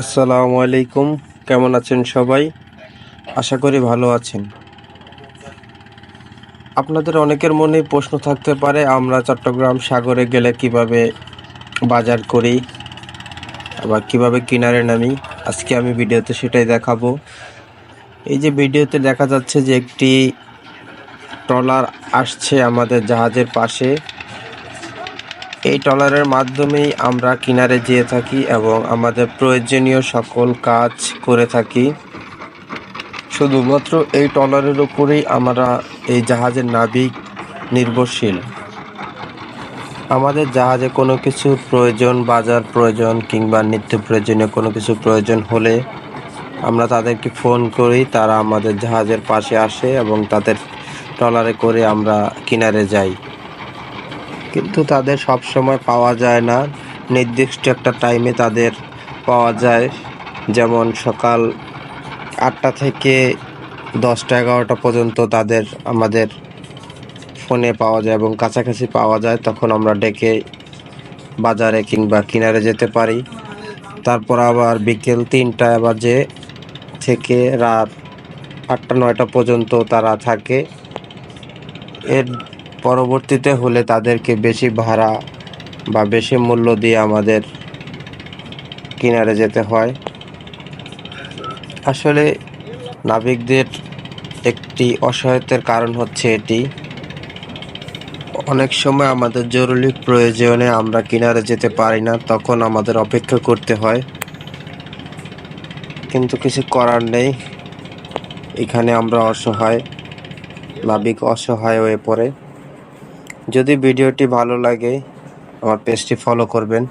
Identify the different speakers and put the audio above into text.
Speaker 1: আসসালামু আলাইকুম। কেমন আছেন সবাই? আশা করি ভালো আছেন। আপনাদের অনেকের মনে প্রশ্ন থাকতে পারে, আমরা চট্টগ্রাম সাগরে গেলে কীভাবে বাজার করি আবার কীভাবে কিনারে নামি? আজকে আমি ভিডিওতে সেটাই দেখাবো। এই যে ভিডিওতে দেখা যাচ্ছে যে একটি ট্রলার আসছে আমাদের জাহাজের পাশে। এই ট্রলারের মাধ্যমেই আমরা কিনারে যেয়ে থাকি এবং আমাদের প্রয়োজনীয় সকল কাজ করে থাকি। শুধুমাত্র এই ট্রলারের উপরেই আমরা এই জাহাজের নাবিক নির্ভরশীল। আমাদের জাহাজে কোনো কিছু প্রয়োজন, বাজার প্রয়োজন কিংবা নিত্য প্রয়োজনীয় কোনো কিছু প্রয়োজন হলে আমরা তাদেরকে ফোন করি, তারা আমাদের জাহাজের পাশে আসে এবং তাদের ট্রলারে করে আমরা কিনারে যাই। কিন্তু তাদের সব সময় পাওয়া যায় না। নির্দিষ্ট একটা টাইমে তাদের পাওয়া যায়। যেমন সকাল আটটা থেকে দশটা এগারোটা পর্যন্ত তাদের আমাদের ফোনে পাওয়া যায় এবং কাছাকাছি পাওয়া যায়। তখন আমরা ডেকে বাজারে কিংবা কিনারে যেতে পারি। তারপর আবার বিকেল তিনটা বাজে থেকে রাত আটটা, নয়টা পর্যন্ত তারা থাকে। এর পরবর্তীতে হলে তাদেরকে বেশি ভাড়া বা বেশি মূল্য দিয়ে আমাদের কিনারে যেতে হয়। আসলে নাবিকদের একটি অসহায়তার কারণ হচ্ছে এটি। অনেক সময় আমাদের জরুরি প্রয়োজনে আমরা কিনারে যেতে পারি না, তখন আমাদের অপেক্ষা করতে হয়। কিন্তু কিছু করার নেই। এখানে আমরা অসহায়, নাবিক অসহায় হয়ে পড়ে। যদি ভিডিওটি ভালো লাগে আমার পেজটি ফলো করবেন।